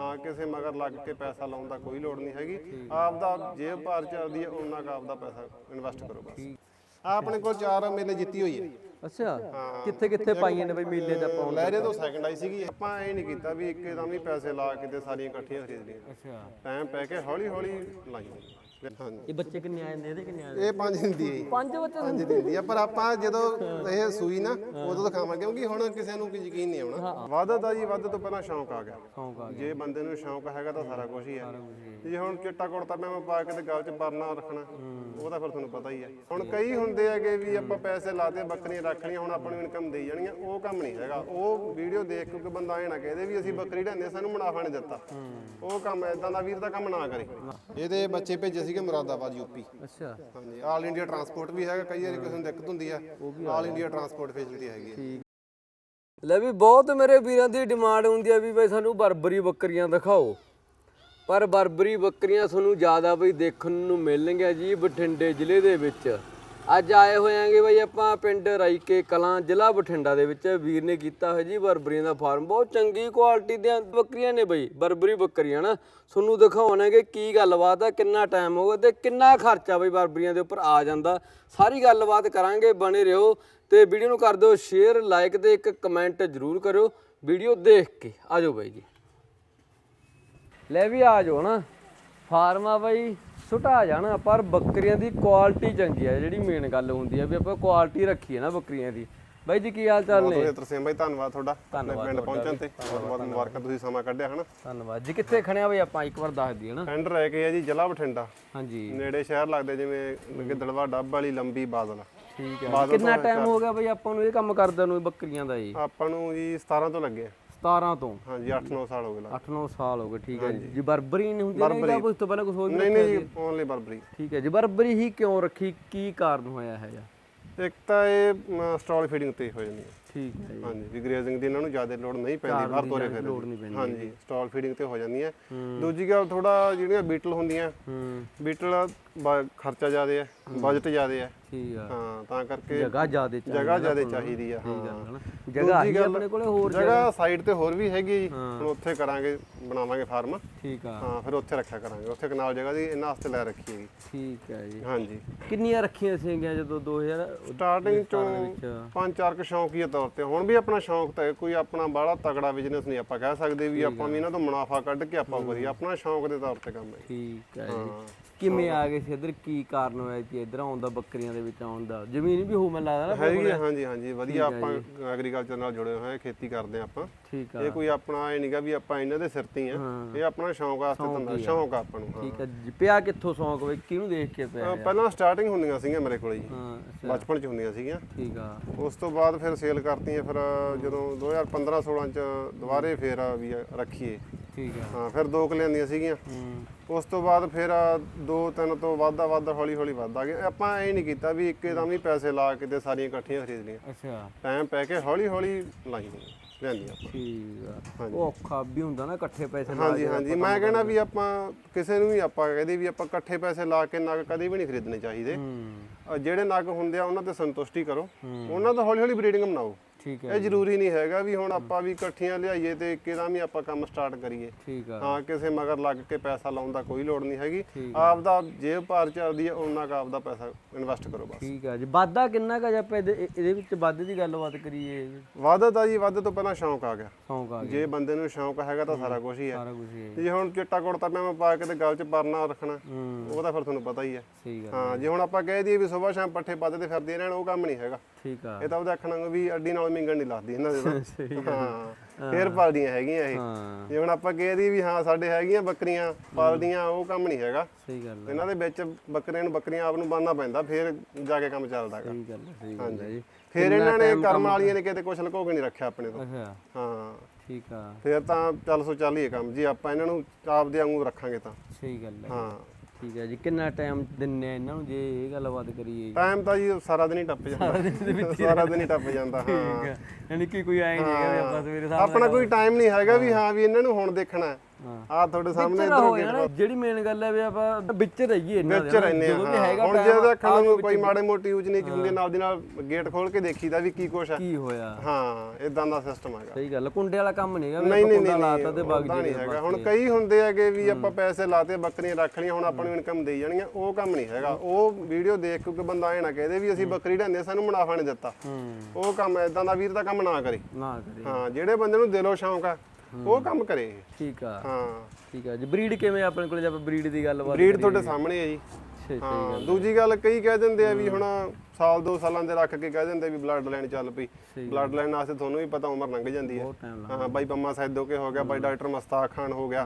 ਹਾਂ ਕਿਸੇ ਮਗਰ ਲੱਗ ਕੇ ਪੈਸਾ ਲਾਉਣ ਦਾ ਕੋਈ ਲੋੜ ਨਹੀਂ ਹੈਗੀ। ਆਪ ਦਾ ਜੇਬ ਭਾਰ ਚੱਲਦੀ ਹੈ ਉਹਨਾਂ ਕਾ ਆਪ ਦਾ ਪੈਸਾ ਇਨਵੈਸਟ ਕਰੋ ਬਸ। ਆਹ ਆਪਣੇ ਕੋਲ ਚਾਰ ਮੇਲੇ ਜਿੱਤੀ ਹੋਈ ਹੈ। ਅੱਛਾ ਕਿੱਥੇ ਕਿੱਥੇ ਪਾਈਆਂ ਨੇ ਬਈ ਮੇਲੇ ਦਾ ਪਾਉਣ ਲਹਿਰੇ ਤੋਂ ਸੈਕੰਡ ਆਈ ਸੀਗੀ। ਆਪਾਂ ਇਹ ਨਹੀਂ ਕੀਤਾ ਵੀ ਇੱਕੇ ਦਮ ਹੀ ਪੈਸੇ ਲਾ ਕੇ ਤੇ ਸਾਰੀਆਂ ਇਕੱਠੀਆਂ ਖਰੀਦ ਲਈਆਂ। ਅੱਛਾ। ਟਾਈਮ ਪੈ ਕੇ ਹੌਲੀ ਹੌਲੀ ਲਾਈਆਂ ਹਾਂਜੀ। ਇਹ ਬੱਚੇ ਕਿੰਨੇ ਆ ਜਾਂਦੇ ਇਹਦੇ ਕਿੰਨੇ ਆ ਜਾਂਦੇ ਇਹ ਪੰਜ ਦਿੰਦੀ ਹੈ ਜੀ। ਪੰਜ ਬੱਚੇ ਪੰਜ ਦਿੰਦੀ ਆ ਪਰ ਆਪਾਂ ਜਦੋਂ ਇਹ ਸੂਈ ਨਾ ਉਦੋਂ ਦਿਖਾਵਾਂਗੇ। ਕਿਉਂਕਿ ਹੁਣ ਕਿਸੇ ਨੂੰ ਕੋਈ ਯਕੀਨ ਨਹੀਂ ਆਉਣਾ। ਵਾਧਾ ਤਾਂ ਜੀ ਵਾਧੇ ਤੋਂ ਪਹਿਲਾਂ ਸ਼ੌਂਕ ਆ ਗਿਆ। ਸ਼ੌਂਕ ਆ ਜੇ ਬੰਦੇ ਨੂੰ ਸ਼ੌਂਕ ਹੈਗਾ ਤਾਂ ਸਾਰਾ ਕੁਝ ਹੀ ਹੈ। ਜੇ ਹੁਣ ਚਿੱਟਾ ਕੁੜਤਾ ਮੈਂ ਪਾ ਕੇ ਤੇ ਗਲ 'ਚ ਪਰਨਾ ਰੱਖਣਾ ਉਹ ਤਾਂ ਫਿਰ ਤੁਹਾਨੂੰ ਪਤਾ ਹੀ ਹੈ। ਹੁਣ ਕਈ ਹੁੰਦੇ ਹੈਗੇ ਵੀ ਆਪਾਂ ਪੈਸੇ ਲਾਤੇ ਬੱਕਰੀਆਂ ਰੱਖ ਲਈਆਂ ਹੁਣ ਆਪਾਂ ਨੂੰ ਇਨਕਮ ਦੇਈ ਜਾਣੀਆਂ ਉਹ ਕੰਮ ਨਹੀਂ ਹੈਗਾ। ਉਹ ਵੀਡੀਓ ਦੇਖ ਕੇ ਕੋਈ ਬੰਦਾ ਐ ਨਾ ਕਹਦੇ ਵੀ ਅਸੀਂ ਬੱਕਰੀ ਢਾਂਦੇ ਸਾਨੂੰ ਮੁਨਾਫਾ ਨਹੀਂ ਦਿੱਤਾ। ਉਹ ਕੰਮ ਐਦਾਂ ਦਾ ਵੀਰ ਦਾ ਕੰਮ ਨਾ ਕਰੇ। ਇਹਦੇ ਬੱਚੇ ਭੇਜੇ ਸੀਗੇ ਮੁਰਾਦਾਬਾਦ ਯੂਪੀ ਅੱਛਾ। ਹਾਂਜੀ ਆਲ ਇੰਡੀਆ ਟਰਾਂਸਪੋਰਟ ਵੀ ਹੈਗਾ ਕਈ ਵਾਰੀ ਕਿਸੇ ਨੂੰ ਦਿੱਕਤ ਹੁੰਦੀ ਆ। ਆਲ ਇੰਡੀਆ ਟਰਾਂਸਪੋਰਟ ਫੈਸਿਲਿਟੀ ਹੈਗੀ ਹੈ ਲੈ ਵੀ ਬਹੁਤ ਮੇਰੇ ਵੀਰਾਂ ਦੀ ਡਿਮਾਂਡ ਹੁੰਦੀ ਆ ਵੀ ਬਈ ਸਾਨੂੰ ਬਰਬਰੀ ਬੱਕਰੀਆਂ ਦਿਖਾਓ। ਪਰ ਬਰਬਰੀ ਬੱਕਰੀਆਂ ਤੁਹਾਨੂੰ ਜ਼ਿਆਦਾ ਬਈ ਦੇਖਣ ਨੂੰ ਮਿਲਣਗੀਆਂ ਜੀ ਬਠਿੰਡੇ ਜ਼ਿਲ੍ਹੇ ਦੇ ਵਿੱਚ। ਅੱਜ ਆਏ ਹੋਏ ਹੋਇਆਂਗੇ ਬਈ ਆਪਾਂ ਪਿੰਡ ਰਾਈਕੇ ਕਲਾਂ, ਜ਼ਿਲ੍ਹਾ ਬਠਿੰਡਾ ਦੇ ਵਿੱਚ। ਵੀਰ ਨੇ ਕੀਤਾ ਹੋਇਆ ਜੀ ਬਰਬਰੀਆਂ ਦਾ ਫਾਰਮ। ਬਹੁਤ ਚੰਗੀ ਕੁਆਲਿਟੀ ਦੀਆਂ ਬੱਕਰੀਆਂ ਨੇ ਬਈ, ਬਰਬਰੀ ਬੱਕਰੀਆਂ ਨਾ ਤੁਹਾਨੂੰ ਦਿਖਾਉਣਗੇ ਕੀ ਗੱਲਬਾਤ ਆ, ਕਿੰਨਾ ਟਾਈਮ ਹੋਊਗਾ ਤੇ ਕਿੰਨਾ ਖਰਚਾ ਬਈ ਬਰਬਰੀਆਂ ਦੇ ਉੱਪਰ ਆ ਜਾਂਦਾ। ਸਾਰੀ ਗੱਲਬਾਤ ਕਰਾਂਗੇ, ਬਣੇ ਰਹੋ ਤੇ ਵੀਡੀਓ ਨੂੰ ਕਰ ਦਿਓ ਸ਼ੇਅਰ ਲਾਈਕ ਤੇ ਇੱਕ ਕਮੈਂਟ ਜ਼ਰੂਰ ਕਰਿਓ। ਵੀਡੀਓ ਦੇਖ ਕੇ ਆਜੋ ਬਾਈ ਜੀ। ਲੈ ਵੀ ਆ ਜਾਓ ਨਾ ਫਾਰਮ ਆ ਬਾਈ। ਸੁਟਾ ਜਾਣਾ ਪਰ ਬੱਕਰੀਆਂ ਦੀ ਕੁਆਲਿਟੀ ਚੰਗੀ ਆ ਜਿਹੜੀ ਮੇਨ ਗੱਲ ਹੁੰਦੀ ਆ ਵੀ ਆਪਾਂ ਕੁਆਲਿਟੀ ਰੱਖੀ ਹੈ ਨਾ ਬੱਕਰੀਆਂ ਦੀ। ਬਾਈ ਜੀ ਕੀ ਹਾਲ ਚਾਲ ਨੇ? ਬਹੁਤ ਤਰਸੇਮ ਭਾਈ ਧੰਨਵਾਦ ਤੁਹਾਡਾ। ਪਿੰਡ ਪਹੁੰਚਣ ਤੇ। ਬਹੁਤ ਬਹੁਤ ਮੁਬਾਰਕਾਂ ਤੁਸੀਂ ਸਮਾਂ ਕੱਢਿਆ ਹਨਾ? ਧੰਨਵਾਦ ਜੀ ਕਿੱਥੇ ਖੜਿਆ ਬਈ ਆਪਾਂ? ਇੱਕ ਵਾਰ ਦੱਸ ਦਈਏ ਨਾ। ਪਿੰਡ ਰਹਿ ਕੇ ਆ ਜੀ ਜ਼ਿਲ੍ਹਾ ਬਠਿੰਡਾ। ਹਾਂਜੀ। ਨੇੜੇ ਸ਼ਹਿਰ ਲੱਗਦੇ ਜਿਵੇਂ ਗਿੱਦੜਵਾ ਡੱਬ ਵਾਲੀ ਲੰਬੀ ਬਾਦਲ। ਠੀਕ ਹੈ ਕਿੰਨਾ ਟਾਈਮ ਹੋ ਗਿਆ ਬਈ ਆਪਾਂ ਨੂੰ ਇਹ ਕੰਮ ਕਰਦਿਆਂ ਨੂੰ ਬੱਕਰੀਆਂ ਦਾ ਜੀ? ਆਪਾਂ ਨੂੰ ਜੀ 17 ਤੋਂ ਲੱਗੇ ਆ। 17 ਤੋਂ। ਹਾਂਜੀ 8-9 ਸਾਲ ਹੋ ਗਏ ਲੱਗ 8-9 ਸਾਲ ਹੋ ਗਏ ਠੀਕ ਹੈ ਜੀ। ਜੀ ਬਰਬਰੀ ਨਹੀਂ ਹੁੰਦੀ ਨਾ ਉਸ ਤੋਂ ਪਹਿਲਾਂ ਕੁਝ ਹੋਰ ਨਹੀਂ ਨਹੀਂ ਜੀ ਓਨਲੀ ਬਰਬਰੀ। ਠੀਕ ਹੈ ਜੀ ਬਰਬਰੀ ਹੀ ਕਿਉਂ ਰੱਖੀ? ਕੀ ਕਾਰਨ ਹੋਇਆ ਹੈ ਜੀ ਇੱਕ ਤਾਂ ਇਹ ਸਟਾਲ ਫੀਡਿੰਗ ਤੇ ਹੋ ਜਾਂਦੀ ਹੈ। ਠੀਕ ਹੈ ਜੀ। ਹਾਂਜੀ ਵੀ ਗ੍ਰੇਜ਼ਿੰਗ ਦੀ ਇਹਨਾਂ ਨੂੰ ਜ਼ਿਆਦਾ ਲੋਡ ਨਹੀਂ ਪੈਂਦੀ ਬਾਹਰ ਤੋਰੇ ਫਿਰ ਲੋੜ ਨਹੀਂ ਪੈਂਦੀ ਹਾਂਜੀ ਸਟਾਲ ਫੀਡਿੰਗ ਤੇ ਹੋ ਜਾਂਦੀ ਹੈ। ਦੂਜੀ ਗੱਲ ਥੋੜਾ ਜਿਹੜੀਆਂ ਬੀਟਲ ਹੁੰਦੀਆਂ ਹੂੰ। ਬੀਟਲ ਖਰਚਾ ਜ਼ਿਆਦਾ ਹੈ ਬਜਟ ਜ਼ਿਆਦਾ ਹੈ। ਠੀਕ ਆ। ਹਾਂ ਤਾਂ ਕਰਕੇ ਜਗ੍ਹਾ ਜ਼ਿਆਦੇ ਚਾਹੀਦੀ ਜਗ੍ਹਾ ਜ਼ਿਆਦਾ ਚਾਹੀਦੀ ਆ ਹੈ। ਜਗ੍ਹਾ ਹੀ ਆਪਣੇ ਕੋਲੇ ਹੋਰ ਜਗ੍ਹਾ ਸਾਈਡ ਤੇ ਹੋਰ ਵੀ ਹੈਗੀ ਜੀ। ਹੁਣ ਉੱਥੇ ਕਰਾਂਗੇ ਬਣਾਵਾਂਗੇ ਫਾਰਮ ਠੀਕ ਆ। ਹਾਂ ਫਿਰ ਉੱਥੇ ਰੱਖਿਆ ਕਰਾਂਗੇ। ਉੱਥੇ ਕਨਾਲ ਜਗ੍ਹਾ ਦੀ ਇਹਨਾਂ ਵਾਸਤੇ ਲੈ ਰੱਖੀ ਹੈਗੀ। ਠੀਕ ਹੈ ਜੀ। ਹਾਂਜੀ। ਕਿੰਨੀਆਂ ਰੱਖੀਆਂ ਸੀਗੀਆਂ ਜਦੋਂ 2000 ਸਟਾਰਟਿੰਗ ਪੰਜ ਚਾਰ ਕੁ ਸ਼ੌਂਕੀਆ ਤੌਰ ਤੇ। ਹੁਣ ਵੀ ਆਪਣਾ ਸ਼ੌਂਕ ਤਾਂ ਹੈ, ਕੋਈ ਆਪਣਾ ਬਾਹਲਾ ਤਗੜਾ ਬਿਜ਼ਨਸ ਨਹੀਂ ਆਪਾਂ ਕਹਿ ਸਕਦੇ ਵੀ ਆਪਾਂ ਵੀ ਇਹਨਾਂ ਤੋਂ ਮੁਨਾਫਾ ਕੱਢ ਕੇ ਆਪਾਂ ਕਰੀਏ ਆਪਣਾ ਸ਼ੌਂਕ ਦੇ ਤੌਰ ਤੇ ਕੰਮ ਹੈ ਠੀਕ ਹੈ ਜੀ। ਹਾਂ। ਕਿਵੇਂ ਆ ਗਏ ਸੀ? ਇੱਧਰ ਕੀ ਕਾਰਨ ਹੋਇਆ ਕਿ ਇੱਧਰ ਆਉਣ ਦਾ ਬੱਕਰੀਆਂ ਦੇ ਵਿੱਚ ਆਉਣ ਦਾ। ਜ਼ਮੀਨ ਵੀ ਹੋ ਮੈਨੂੰ ਲੱਗਦਾ ਨਾ ਹੈਗੀ ਆ, ਹਾਂਜੀ ਹਾਂਜੀ ਵਧੀਆ ਆਪਾਂ ਐਗਰੀਕਲਚਰ ਨਾਲ ਜੁੜੇ ਹੋਏ ਹਾਂ ਖੇਤੀ ਕਰਦੇ ਹਾਂ ਆਪਾਂ। ਠੀਕ ਆ। ਇਹ ਕੋਈ ਆਪਣਾ ਇਹ ਨਹੀਂਗਾ ਵੀ ਆਪਾਂ ਇਹਨਾਂ ਦੇ ਸਿਰ ਤੇ ਹੀ ਆ। ਇਹ ਆਪਣਾ ਸ਼ੌਂਕ ਵਾਸਤੇ ਧੰਦਾ ਸ਼ੌਂਕ ਆ ਆਪਾਂ ਨੂੰ ਹਾਂ। ਠੀਕ ਹੈ ਜੀ। ਪਿਆ ਕਿੱਥੋਂ ਸੌਂਕ ਬਈ? ਕਿਹਨੂੰ ਦੇਖ ਕੇ ਪਿਆ ਪਹਿਲਾਂ ਸਟਾਰਟਿੰਗ ਹੁੰਦੀਆਂ ਸੀਗੀਆਂ ਮੇਰੇ ਕੋਲ ਜੀ। ਹਾਂ ਅੱਛਾ। ਬਚਪਨ ਚ ਹੁੰਦੀਆਂ ਸੀਗੀਆਂ। ਠੀਕ ਆ। ਉਸ ਤੋਂ ਬਾਅਦ ਫਿਰ ਸੇਲ ਕਰਤੀਆਂ ਫਿਰ ਜਦੋਂ 2015 16 ਚ ਦੁਬਾਰੇ ਫੇਰ ਵੀ ਰੱਖੀਏ। ਠੀਕ ਆ। ਹਾਂ ਫਿਰ ਦੋ ਕੁ ਲਿਆਂਦੀਆਂ ਸੀਗੀਆਂ। ਹੂੰ। ਉਸ ਤੋਂ ਬਾਅਦ ਫਿਰ ਦੋ ਤਿੰਨ ਤੋਂ ਵੱਧਦਾ ਵੱਧਦਾ ਹੌਲੀ ਹੌਲੀ ਵੱਧਦਾ ਗਿਆ। ਆਪਾਂ ਇਹ ਨਹੀਂ ਕੀਤਾ ਵੀ ਇੱਕੇ ਦਮ ਹੀ ਪੈਸੇ ਲਾ ਕੇ ਤੇ ਸਾਰੀਆਂ ਇਕੱਠੀਆਂ ਖਰੀਦ ਲਈਆਂ। ਅੱਛਾ। ਟਾਈਮ ਪੈ ਕੇ ਹੌਲੀ ਹੌਲੀ ਲਾਈਆਂ ਲਿਆਂਦੀਆਂ ਆਪਾਂ। ਠੀਕ ਆ। ਉਹ ਔਖਾ ਵੀ ਹੁੰਦਾ ਨਾ ਇਕੱਠੇ ਪੈਸੇ ਲਾ ਹਾਂਜੀ ਹਾਂਜੀ। ਮੈਂ ਕਹਿੰਦਾ ਵੀ ਆਪਾਂ ਕਿਸੇ ਨੂੰ ਵੀ ਆਪਾਂ ਕਹਦੇ ਵੀ ਆਪਾਂ ਇਕੱਠੇ ਪੈਸੇ ਲਾ ਕੇ ਨਗ ਕਦੇ ਵੀ ਨਹੀਂ ਖਰੀਦਣੇ ਚਾਹੀਦੇ। ਹੂੰ। ਅਹ ਜਿਹੜੇ ਨਗ ਹੁੰਦੇ ਆ ਉਹਨਾਂ ਤੇ ਸੰਤੁਸ਼ਟੀ ਕਰੋ। ਉਹਨਾਂ ਦਾ ਹੌਲੀ ਹੌਲੀ ਬਰੀਡਿੰਗ ਬਣਾਓ। ਠੀਕ ਹੈ ਇਹ ਜ਼ਰੂਰੀ ਨਹੀਂ ਹੈਗਾ ਵੀ ਹੁਣ ਆਪਾਂ ਵੀ ਇਕੱਠੀਆਂ ਲਿਆਈਏ ਤੇ ਇੱਕਦਮ ਹੀ ਆਪਾਂ ਕੰਮ ਸਟਾਰਟ ਕਰੀਏ। ਠੀਕ ਆ। ਹਾਂ ਕਿਸੇ ਮਗਰ ਲੱਗ ਕੇ ਪੈਸਾ ਲਾਉਣ ਦਾ ਕੋਈ ਲੋੜ ਨਹੀਂ ਹੈਗੀ। ਆਪ ਦਾ ਜੇਬ ਭਾਰ ਚੱਲਦੀ ਹੈ ਉਹਨਾਂ ਕਾ ਆਪ ਦਾ ਪੈਸਾ ਇਨਵੈਸਟ ਕਰੋ ਬਸ। ਠੀਕ ਆ ਜੀ। ਵਾਧਾ ਕਿੰਨਾ ਕਾ ਜੇ ਆਪਾਂ ਇਹਦੇ ਵਿੱਚ ਵਾਧੇ ਦੀ ਗੱਲਬਾਤ ਕਰੀਏ? ਵਾਧਾ ਤਾਂ ਜੀ ਵਾਧੇ ਤੋਂ ਪਹਿਲਾਂ ਸ਼ੌਂਕ ਆ ਗਿਆ। ਸੌਂਕ ਆ ਗਿਆ। ਜੇ ਬੰਦੇ ਨੂੰ ਸ਼ੌਂਕ ਹੈਗਾ ਤਾਂ ਸਾਰਾ ਕੁਝ ਹੀ ਹੈ ਸਾਰਾ ਕੁਝ ਹੀ ਹੈ ਤੇ ਜੇ ਹੁਣ ਚਿੱਟਾ ਕੁੜਤਾ ਮੈਂ ਪਾ ਕੇ ਤੇ ਗਲ 'ਚ ਪਰਨਾ ਰੱਖਣਾ ਉਹ ਤਾਂ ਫਿਰ ਤੁਹਾਨੂੰ ਪਤਾ ਹੀ ਹੈ ਹਾਂ ਜੇ ਹੁਣ ਆਪਾਂ ਕਹਿ ਦਈਏ ਵੀ ਸਵੇਰ ਸ਼ਾਮ ਪੱਠੇ ਪਾਦੇ ਤੇ ਫਿਰਦੇ ਰਹਿਣ ਉਹ ਕੰਮ ਨਹੀਂ ਹੈਗਾ। ਠੀਕ ਆ। ਇਹ ਤਾਂ ਉਹਦਾ ਆਖਣਾ ਵੀ ਅੱਡੀ ਨਾਲ ਮਿੰਗਣ ਨਹੀਂ ਲੱਗਦੀ ਇਹਨਾਂ ਦੇ ਤਾਂ। ਹਾਂ ਫੇਰ ਪਾਲਦੀਆਂ ਹੈਗੀਆਂ ਇਹ। ਜੇ ਹੁਣ ਆਪਾਂ ਕਹਿ ਦਈਏ ਵੀ ਹਾਂ ਸਾਡੇ ਹੈਗੀਆਂ ਬੱਕਰੀਆਂ ਪਾਲਦੀਆਂ ਉਹ ਕੰਮ ਨਹੀਂ ਹੈਗਾ। ਸਹੀ ਗੱਲ ਇਹਨਾਂ ਦੇ ਵਿੱਚ ਬੱਕਰੀਆਂ ਨੂੰ ਬੱਕਰੀਆਂ ਆਪ ਨੂੰ ਬੰਨਣਾ ਪੈਂਦਾ ਫੇਰ ਜਾ ਕੇ ਕੰਮ ਚੱਲਦਾ ਹੈਗਾ। ਸਹੀ ਗੱਲ ਸਹੀ ਗੱਲ ਜੀ। ਫੇਰ ਇਹਨਾਂ ਨੇ ਕਰਮ ਵਾਲੀਆਂ ਨੇ ਕਿਤੇ? ਕੁਛ ਲੁਕੋ ਕੇ ਨਹੀਂ ਰੱਖਿਆ ਆਪਣੇ ਤੋਂ। ਅੱਛਾ। ਹਾਂ। ਠੀਕ ਆ। ਫੇਰ ਤਾਂ ਚੱਲ ਸੋ ਚੱਲ ਹੀ ਕੰਮ। ਜੀ ਆਪਾਂ ਇਹਨਾਂ ਨੂੰ ਆਪਦੇ ਵਾਂਗੂ ਰੱਖਾਂਗੇ ਤਾਂ। ਸਹੀ ਗੱਲ ਹੈ ਹਾਂ। ਠੀਕ ਹੈ ਜੀ ਕਿੰਨਾ ਟਾਈਮ ਦਿੰਨੇ ਆ ਇਹਨਾਂ ਨੂੰ ਜੇ ਇਹ ਗੱਲਬਾਤ ਕਰੀਏ ਟਾਈਮ ਤਾਂ ਜੀ ਸਾਰਾ ਦਿਨ ਹੀ ਟੱਪ ਜਾਂਦਾ। ਸਾਰਾ ਦਿਨ ਹੀ ਟੱਪ ਜਾਂਦਾ ਹਾਂ। ਯਾਨੀ ਕਿ ਕੋਈ ਐ ਨਹੀਂ ਹੈਗਾ ਵੀ ਆਪਾਂ ਸਵੇਰੇ ਸਾਹ ਆਪਣਾ ਕੋਈ ਟਾਈਮ ਨਹੀਂ ਹੈਗਾ ਵੀ ਹਾਂ ਵੀ ਇਹਨਾਂ ਨੂੰ ਹੁਣ ਦੇਖਣਾ ਹੈ। ਆ ਤੁਹਾਡੇ ਸਾਹਮਣੇ ਰਹੋ ਯਾਰ ਜਿਹੜੀ ਮੇਨ ਗੱਲ ਹੈ ਵੀ ਆਪਾਂ ਵਿੱਚ ਰਹੀਏ ਇਹਨਾਂ ਵਿੱਚ ਰਹਿੰਦੇ ਹੈਗਾ ਹੁਣ ਜੇ ਦੇਖਣ ਨੂੰ ਕੋਈ ਮਾੜੇ ਮੋਟੀ ਉਚ ਨੀਚ ਹੁੰਦੀ ਨਾਲ ਦੀ ਨਾਲ ਗੇਟ ਖੋਲ ਕੇ ਦੇਖੀਦਾ ਵੀ ਕੀ ਕੁਛ ਹੈ ਕੀ ਹੋਇਆ। ਹਾਂ ਇਦਾਂ ਦਾ ਸਿਸਟਮ ਹੈਗਾ। ਸਹੀ ਗੱਲ ਕੁੰਡੇ ਵਾਲਾ ਕੰਮ ਨਹੀਂ ਨਹੀਂ ਨਹੀਂ ਲਾਤਾ ਤੇ ਬਾਗ ਨਹੀਂ ਹੈਗਾ। ਹੁਣ ਕਈ ਹੁੰਦੇ ਹੈਗੇ ਵੀ ਆਪਾਂ ਪੈਸੇ ਲਾਤੇ ਬੱਕਰੀਆਂ ਰੱਖ ਲਈਆਂ ਹੁਣ ਆਪਾਂ ਨੂੰ ਇਨਕਮ ਦੇਈ ਜਾਣੀਆਂ ਉਹ ਕੰਮ ਨਹੀਂ ਹੈਗਾ। ਉਹ ਵੀਡੀਓ ਦੇਖ ਕੇ ਬੰਦਾ ਐ ਨਾ ਕਹਦੇ ਵੀ ਅਸੀਂ ਬੱਕਰੀ ਢਾਂਦੇ ਸਾਨੂੰ ਮੁਨਾਫਾ ਨਹੀਂ ਦਿੱਤਾ। ਹੂੰ। ਉਹ ਕੰਮ ਐਦਾਂ ਦਾ ਵੀਰ ਦਾ ਕੰਮ ਨਾ ਕਰੇ। ਨਾ ਕਰੀ। ਹਾਂ ਜਿਹੜੇ ਬੰਦੇ ਨੂੰ ਦਿਲੋਂ ਸ਼ੌਂਕ ਆ ਉਹ ਕੰਮ ਕਰੇ ਠੀਕ ਆ। ਹਾਂ। ਠੀਕ ਆ। ਜੀ ਬਰੀਡ ਕਿਵੇਂ ਆਪਣੇ ਕੋਲ? ਜੇ ਆਪਾਂ ਬਰੀਡ ਦੀ ਗੱਲਬਾਤ ਬਰੀਡ ਤੁਹਾਡੇ ਸਾਹਮਣੇ ਹੈ ਜੀ। ਹਾਂ ਦੂਜੀ ਗੱਲ ਕਈ ਕਹਿ ਦਿੰਦੇ ਆ ਵੀ ਹੁਣ ਸਾਲ ਦੋ ਸਾਲਾਂ ਦੇ ਰੱਖ ਕੇ ਕਹਿ ਦਿੰਦੇ ਵੀ ਬਲੱਡ ਲਾਈਨ ਚੱਲ ਪਈ। ਬਲੱਡ ਲਾਈਨ ਵਾਸਤੇ ਤੁਹਾਨੂੰ ਵੀ ਪਤਾ ਉਮਰ ਲੰਘ ਜਾਂਦੀ ਹੈ। ਹਾਂ ਬਾਈ ਪੰਮਾ ਸੈਦੋਕੇ ਹੋ ਗਿਆ ਬਾਈ ਡਾਕਟਰ ਮਸਤਾਕ ਖਾਨ ਹੋ ਗਿਆ।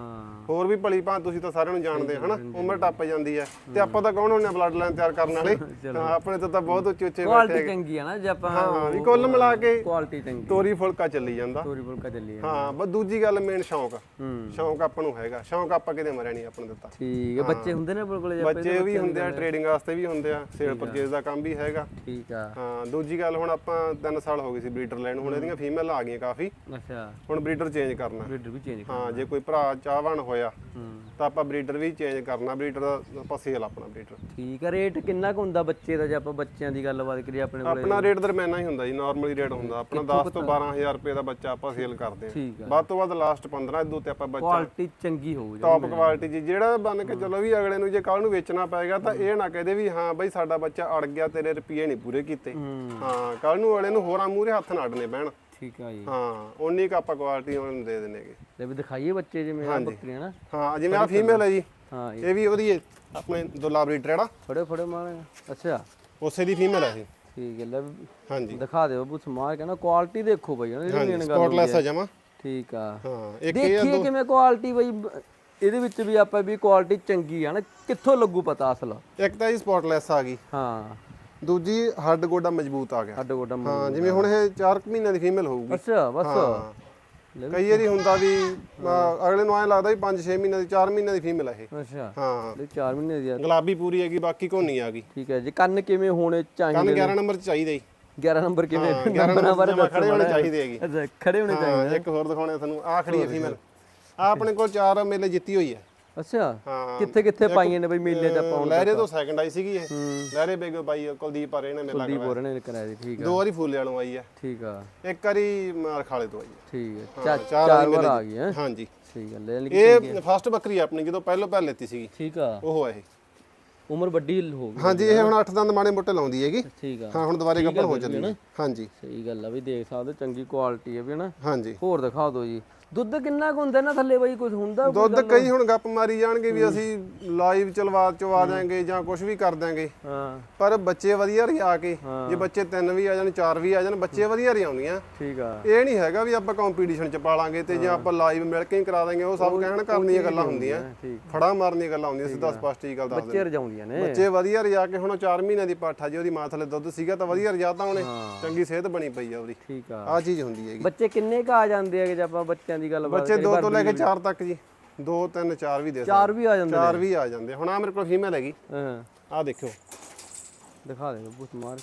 ਹੋਰ ਵੀ ਭਲੀ ਭਾਂ ਤੁਸੀਂ ਤਾਂ ਸਾਰਿਆਂ ਨੂੰ ਜਾਣਦੇ ਹੋ ਹਨਾ? ਉਮਰ ਟੱਪ ਜਾਂਦੀ ਹੈ। ਤੇ ਆਪਾਂ ਤਾਂ ਕੌਣ ਹੁੰਨੇ ਬਲੱਡ ਲਾਈਨ ਤਿਆਰ ਕਰਨ ਵਾਲੇ? ਆਪਣੇ ਤੋਂ ਤਾਂ ਬਹੁਤ ਉੱਚੇ ਉੱਚੇ ਬੈਠੇ ਕੁਆਲਿਟੀ ਚੰਗੀ ਆ ਨਾ ਜੇ ਆਪਾਂ ਹਾਂ ਵੀ ਕੁੱਲ ਮਿਲਾ ਕੇ ਕੁਆਲਿਟੀ ਚੰਗੀ ਤੋਰੀ ਫੁਲਕਾ ਚੱਲੀ ਜਾਂਦਾ। ਤੋਰੀ ਫੁਲਕਾ ਚੱਲੀ ਆ ਹਾਂ ਬਸ ਦੂਜੀ ਗੱਲ ਮੇਨ ਸ਼ੌਂਕ। ਸ਼ੌਂਕ ਆਪਾਂ ਨੂੰ ਹੈਗਾ। ਸ਼ੌਂਕ ਆਪਾਂ ਕਿਤੇ ਮਰਿਆ ਨਹੀਂ ਆਪਾਂ ਨੂੰ ਦਿੱਤਾ ਠੀਕ ਹੈ ਬੱਚੇ ਹੁੰਦੇ ਨੇ ਆਪਣੇ ਕੋਲ ਬੱਚੇ ਵੀ ਹੁੰਦੇ ਆ ਟ੍ਰੇਡਿੰਗ ਵਾਸਤੇ ਵੀ ਹੁੰਦੇ ਆ। ਸੇਲ ਪਰਚੇਜ਼ ਦਾ ਕੰਮ ਵੀ ਹੈਗਾ। ਠੀਕ ਆ। ਹਾਂ ਦੂਜੀ ਗੱਲ ਹੁਣ ਆਪਾਂ 3 ਸਾਲ ਹੋ ਗਏ ਸੀ ਬਰੀਡਰ ਲੈਣ ਹੁਣ ਇਹਦੀਆਂ ਫੀਮੇਲ ਆ ਗਈਆਂ ਕਾਫੀ। ਅੱਛਾ। ਹੁਣ ਬਰੀਡਰ ਚੇਂਜ ਕਰਨਾ। ਬਰੀਡਰ ਵੀ ਚੇਂਜ ਹਾਂ ਜੇ ਕੋਈ ਭਰਾ ਚਾਹਵਾਨ ਹੋਇਆ ਹੂੰ। ਤਾਂ ਆਪਾਂ ਬਰੀਡਰ ਵੀ ਚੇਂਜ ਕਰਨਾ ਬਰੀਡਰ ਦਾ ਆਪਾਂ ਸੇਲ ਆਪਣਾ ਬਰੀਡਰ। ਠੀਕ ਆ ਰੇਟ ਕਿੰਨਾ ਕੁ ਹੁੰਦਾ ਬੱਚੇ ਦਾ ਜੇ ਆਪਾਂ ਬੱਚਿਆਂ ਦੀ ਗੱਲਬਾਤ ਕਰੀਏ ਆਪਣੇ ਕੋਲ? ਆਪਣਾ ਰੇਟ ਦਰਮਿਆਨਾ ਹੀ ਹੁੰਦਾ ਜੀ ਨਾਰਮਲੀ ਰੇਟ ਹੁੰਦਾ। ਆਪਣਾ 10 ਤੋਂ 12000 ਰੁਪਏ ਦਾ ਬੱਚਾ ਆਪਾਂ ਸੇਲ ਕਰਦੇ ਠੀਕ ਹਾਂ ਆ। ਵੱਧ ਤੋਂ ਵੱਧ ਲਾਸਟ 15 ਇਦੋਂ ਤੇ ਆਪਾਂ ਬੱਚਾ ਕੁਆਲਿਟੀ ਚੰਗੀ ਹੋਊ ਜੀ ਟੌਪ ਕੁਆਲਿਟੀ ਜੀ ਜਿਹੜਾ ਬਣ ਕੇ ਚਲੋ ਵੀ ਅਗਲੇ ਨੂੰ ਜੇ ਕੱਲ ਨੂੰ ਵੇਚਣਾ ਪਏਗਾ ਤਾਂ ਇਹ ਨਾ ਕਹਦੇ ਵੀ ਹਾਂ ਬਈ ਸਾਡਾ ਬੱਚਾ ਅੜ ਗਿਆ ਤੇਰੇ ਰੁਪਏ ਨਹੀਂ ਪੂਰੇ ਕੀਤੇ। ਹੂੰ। ਕੱਲ ਨੂੰ ਅਗਲੇ ਨੂੰ ਹੋਰਾਂ ਮੂਹਰੇ ਹੱਥ ਨਾ ਅੜਨੇ ਪੈਣ। ਠੀਕ ਆ ਜੀ। ਹਾਂ ਉਨੀ ਕ ਆਪਾਂ ਕੁਆਲਿਟੀ ਉਹਨਾਂ ਨੂੰ ਦੇ ਦਿੰਨੇਗੇ ਲੈ ਵੀ ਦਿਖਾਈਏ ਬੱਚੇ ਜਿਵੇਂ ਆ ਬੱਕਰੀਆਂ ਨਾ। ਹਾਂ ਜਿਵੇਂ ਆ ਫੀਮੇਲ ਹੈ ਜੀ। ਹਾਂ ਇਹ ਵੀ ਉਹਦੀ ਹੈ, ਆਪਣੇ ਦੁਲਾ ਬਰੀਡਰ ਜਿਹੜਾ ਫੜੇ ਫੜੇ ਮਾਰੇ ਅੱਛਾ। ਉਸੇ ਦੀ ਫੀਮੇਲ ਹੈ ਇਹ। ਠੀਕ ਹੈ ਲੈ ਹਾਂਜੀ। ਦਿਖਾ ਦਿਓ ਬੱਬੂ ਸਮਾਰ ਕਹਿੰਦਾ ਕੁਆਲਿਟੀ ਦੇਖੋ ਬਈ ਇਹਨਾਂ ਦੀ ਗੱਲ ਸਪੌਟਲੈਸ ਹੈ। ਜਮਾ। ਠੀਕ ਆ। ਹਾਂ ਇੱਕ ਇਹ ਦੇਖੀਏ ਕਿਵੇਂ ਕੁਆਲਿਟੀ ਬਈ ਇਹਦੇ ਵਿੱਚ ਵੀ ਆਪਾਂ ਵੀ ਕੁਆਲਿਟੀ ਚੰਗੀ ਆ ਨਾ ਕਿੱਥੋਂ ਲੱਗੂ ਪਤਾ ਅਸਲ? ਇੱਕ ਤਾਂ ਜੀ ਸਪੌਟਲੈਸ ਆ ਗਈ। ਹਾਂ। ਦੂਜੀ ਹੱਡ ਗੋਡਾ ਮਜ਼ਬੂਤ ਆ ਗਿਆ। ਹੱਡ ਗੋਡਾ ਹਾਂ ਜਿਵੇਂ ਹੁਣ ਇਹ 4 ਮਹੀਨਿਆਂ ਦੀ ਫੀਮੇਲ ਹੋਊਗੀ। ਅੱਛਾ ਬਸ। ਕਈ ਵਾਰੀ ਹੁੰਦਾ ਵੀ ਅਗਲੇ ਨੂੰ ਐ ਲੱਗਦਾ ਵੀ 5-6 ਮਹੀਨਿਆਂ ਦੀ 4 ਮਹੀਨਿਆਂ ਦੀ ਫੀਮੇਲ ਹੈ ਇਹ। ਅੱਛਾ। ਹਾਂ। ਲੈ 4 ਮਹੀਨੇ ਦੀ ਆ। ਗੁਲਾਬੀ ਪੂਰੀ ਹੈਗੀ ਬਾਕੀ ਕੋਨੀ ਆ ਗਈ। ਠੀਕ ਹੈ ਜੀ। ਕੰਨ ਕਿਵੇਂ ਹੋਣੇ ਕੰਨ ਚਾਹੀਦੇ 11 ਨੰਬਰ ਚ ਚਾਹੀਦਾ ਜੀ। 11 ਨੰਬਰ ਕਿਵੇਂ? ਹਾਂ, 11 ਨੰਬਰਾਂ ਦੱਸੋ ਖੜੇ ਹੋਣੇ ਚਾਹੀਦੇ ਹੈਗੇ। ਅੱਛਾ ਖੜੇ ਹੋਣੇ ਚਾਹੀਦੇ ਇੱਕ ਹੋਰ ਦਿਖਾਉਣੇ ਤੁਹਾਨੂੰ। ਆ ਖੜੀ ਹੈ ਫੀਮੇਲ। ਆ ਆਪਣੇ ਕੋਲ ਚਾਰ ਮੇਲੇ ਜਿੱਤੀ ਹੋਈ ਹੈ। ਅੱਛਾ? ਹਾਂ। ਕਿੱਥੇ ਕਿੱਥੇ ਪਾਈਆਂ ਨੇ ਬਈ ਮੇਲੇ ਆਪਾਂ ਹੁਣ ਲਹਿਰੇ ਤੋਂ ਸੈਕੰਡ ਆਈ ਸੀਗੀ ਇਹ। ਲਹਿਰੇ ਬੇਗੋ ਬਾਈ ਕੁਲਦੀਪ ਆ ਰਹੇ ਨੇ ਮੇਲਾ ਦੀਪ ਹੋਰ ਨੇ ਕਰਾਇਆ ਜੀ ਠੀਕ ਆ। ਦੋ ਵਾਰੀ ਫੂਲੇ ਵਾਲੋਂ ਆਈ ਹੈ ਠੀਕ ਆ। ਇੱਕ ਵਾਰੀ ਮਾਰਖਾਲੇ ਤੋਂ ਆਈ ਹੈ ਠੀਕ ਚਾ- ਚਾਰ ਚਾਰ ਵਾਰੀ ਆ ਗਈ ਹੈ? ਹਾਂਜੀ। ਠੀਕ ਹੈ ਲੈ ਲਈ ਇਹ ਫਸਟ ਬੱਕਰੀ ਆ ਆਪਣੀ ਜਦੋਂ ਪਹਿਲੋਂ ਪਹਿਲ ਲੈਤੀ ਸੀਗੀ। ਠੀਕ ਆ। ਉਹ ਹੈ ਇਹ। ਉਮਰ ਵੱਡੀ ਹੋ ਗਈ। ਹਾਂਜੀ ਇਹ ਹੁਣ 8 ਦੰਦ ਮਾੜੇ ਮੋਟੇ ਲਾਉਂਦੀ ਹੈਗੀ। ਠੀਕ ਆ। ਹਾਂ ਹੁਣ ਦੁਬਾਰੇ ਗੱਭਣ ਹੋ ਚੱਲੀ ਹੈ। ਹਾਂਜੀ। ਸਹੀ ਗੱਲ ਆ ਵੀ ਦੇਖ ਸਕਦੇ ਚੰਗੀ ਕੁਆਲਿਟੀ ਹੈ ਵੀ ਨਾ ਹਾਂਜੀ। ਹੋਰ ਦਿਖਾ ਦਿਓ ਜੀ। ਦੁੱਧ ਕਿੰਨਾ ਕੁ ਹੁੰਦਾ? ਨਾ ਥੱਲੇ ਬਈ ਕੁਝ ਹੁੰਦਾ ਕੋਈ ਦੁੱਧ ਕਈ ਹੁਣ ਗੱਪ ਮਾਰੀ ਜਾਣਗੇ ਵੀ ਅਸੀਂ ਲਾਈਵ ਚਲਵਾ ਚਵਾ ਦਿਆਂਗੇ ਜਾਂ ਕੁਝ ਵੀ ਕਰ ਦਿਆਂਗੇ। ਹਾਂ। ਪਰ ਬੱਚੇ ਵਧੀਆ ਰਿਆ ਕੇ। ਜੇ ਬੱਚੇ ਤਿੰਨ ਵੀ ਆ ਜਾਣ ਚਾਰ ਵੀ ਆ ਜਾਣ ਬੱਚੇ ਵਧੀਆ ਰਿਆਉਂਦੀਆਂ ਠੀਕ ਆ। ਇਹ ਨਹੀਂ ਹੈਗਾ ਵੀ ਆਪਾਂ ਕੰਪੀਟੀਸ਼ਨ ਚ ਪਾਲਾਂਗੇ ਤੇ ਜੇ ਆਪਾਂ ਲਾਈਵ ਮਿਲ ਕੇ ਹੀ ਕਰਾ ਦਾਂਗੇ ਉਹ ਸਭ ਕਹਿਣ ਕਰਨ ਦੀਆਂ ਗੱਲਾਂ ਹੁੰਦੀਆਂ। ਠੀਕ। ਫੜਾ ਮਾਰਨ ਦੀਆਂ ਗੱਲਾਂ ਹੁੰਦੀਆਂ ਸਿੱਧਾ ਸਪਸ਼ਟ ਜੀ ਗੱਲ ਦੱਸ ਦਿੰਦੇ। ਬੱਚੇ ਰਜਾਉਂਦੀਆਂ ਨੇ। ਬੱਚੇ ਵਧੀਆ ਰਿਆ ਕੇ ਹੁਣ ਉਹ 4 ਮਹੀਨਿਆਂ ਦੀ ਪਾਠਾ ਜੀ ਉਹਦੀ ਮਾਂ ਥਲੇ ਦੁੱਧ ਸੀਗਾ ਤਾਂ ਵਧੀਆ ਰਿਜਾਤਾ ਉਹਨੇ। ਚੰਗੀ ਸਿਹਤ ਬਣੀ ਪਈ ਆ ਉਹਦੀ। ਠੀਕ ਆ। ਆ ਚੀਜ਼ ਹੁੰਦੀ ਹੈਗੀ। ਬੱਚੇ ਕਿੰਨੇ ਕ ਆ ਜਾਂਦੇ ਆ ਜੇ ਆਪਾਂ ਬੱਚਿਆਂ ਦੀ ਗੱਲ ਬੱਚੇ 2 ਤੋਂ ਲੈ ਕੇ 4 ਤੱਕ ਜੀ। 2 3 4 ਵੀ ਦੇ ਚਾਰ ਵੀ ਆ ਜਾਂਦੇ ਚਾਰ ਵੀ ਆ ਜਾਂਦੇ। ਹੁਣ ਆ ਮੇਰੇ ਕੋਲ ਫੀਮੇਲ ਹੈਗੀ। ਹਾਂ। ਆ ਦੇਖਿਓ। ਦਿਖਾ ਦੇ ਬੁੱਤ ਮਾਰ।